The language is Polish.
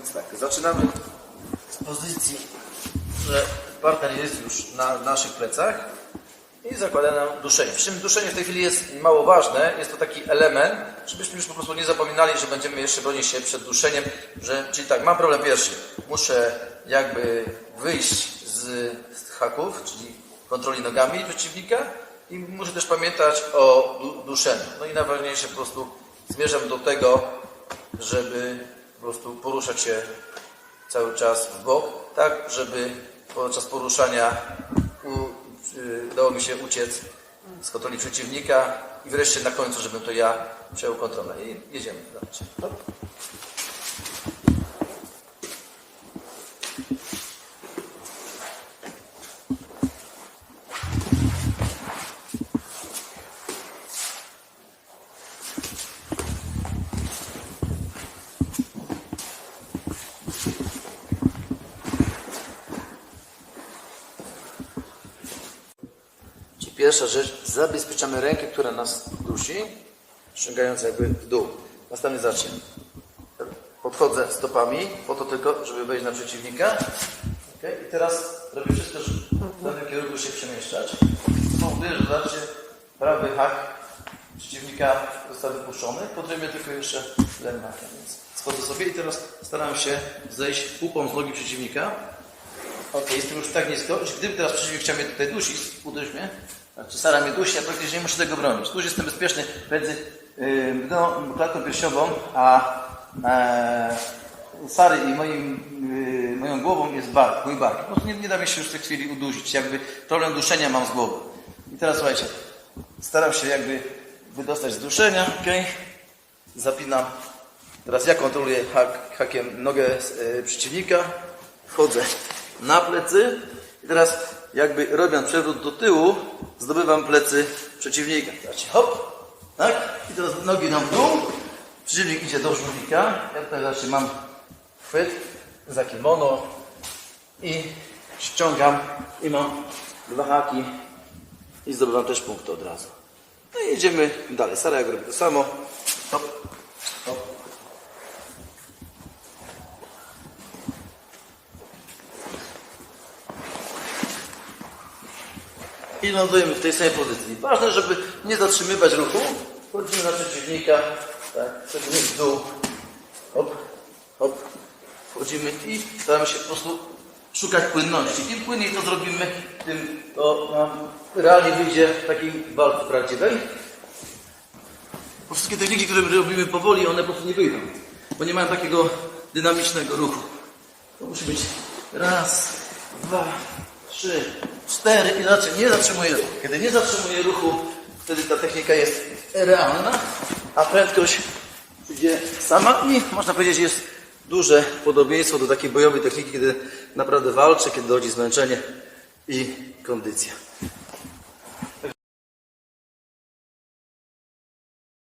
Więc tak, zaczynamy z pozycji, że partner jest już na naszych plecach i zakłada nam duszenie. Przy czym duszenie w tej chwili jest mało ważne, jest to taki element, żebyśmy już po prostu nie zapominali, że będziemy jeszcze bronić się przed duszeniem, że, czyli tak, mam problem pierwszy, muszę jakby wyjść z, z haków, czyli kontroli nogami przeciwnika i muszę też pamiętać o du, duszeniu. No i najważniejsze po prostu zmierzam do tego, żeby po prostu poruszać się cały czas w bok, tak żeby podczas poruszania y, udało mi się uciec z kontroli przeciwnika i wreszcie na końcu, żebym to ja przejął kontrolę. I jedziemy. Czyli pierwsza rzecz, zabezpieczamy rękę, która nas dusi, ściągając jakby w dół. Następnie zacznie. Podchodzę stopami, po to tylko, żeby wejść na przeciwnika. Okay? I teraz robię wszystko, żeby w danym kierunku się przemieszczać. Powoduje, że zobaczcie, prawy hak przeciwnika został wypuszczony. Potrzebuje tylko jeszcze hakiem. Więc schodzę sobie i teraz staram się zejść pupą z nogi przeciwnika. Ok, jestem już tak nisko, że gdyby teraz przeciwnik chciał mnie tutaj dusić, uderzyć mnie, znaczy Sara mnie dusi, ja praktycznie nie muszę tego bronić. Tu już jestem bezpieczny między yy, no, klatką piersiową, a e, Sary i moim, yy, moją głową jest bark, mój bark. Prostu nie, nie da mi się już w tej chwili udusić, jakby problem duszenia mam z głowy. I teraz słuchajcie, staram się jakby wydostać z duszenia, ok? Zapinam. Teraz ja kontroluję hak, hakiem nogę yy, przeciwnika, wchodzę na plecy i teraz jakby robiąc przewrót do tyłu, zdobywam plecy przeciwnika. Zobaczcie, hop, tak? I teraz nogi nam w dół, przeciwnik idzie do żółwika, ja tutaj znaczy mam chwyt za kimono i ściągam i mam dwa haki i zdobywam też punkty od razu. No i jedziemy dalej. Sara jak robi to samo. Hop, i lądujemy w tej samej pozycji. Ważne, żeby nie zatrzymywać ruchu. Wchodzimy na przeciwnika, tak, wchodzimy w dół, hop, hop, wchodzimy i staramy się po prostu szukać płynności. Im płynniej to zrobimy, tym to nam realnie wyjdzie w takiej walce prawdziwej. Bo wszystkie techniki, które robimy powoli, one po prostu nie wyjdą, bo nie mają takiego dynamicznego ruchu. To musi być raz, dwa, trzy, cztery i znaczy nie zatrzymuje ruchu. Kiedy nie zatrzymuje ruchu, wtedy ta technika jest realna, a prędkość idzie sama i można powiedzieć jest duże podobieństwo do takiej bojowej techniki, kiedy naprawdę walczy, kiedy dochodzi zmęczenie i kondycja.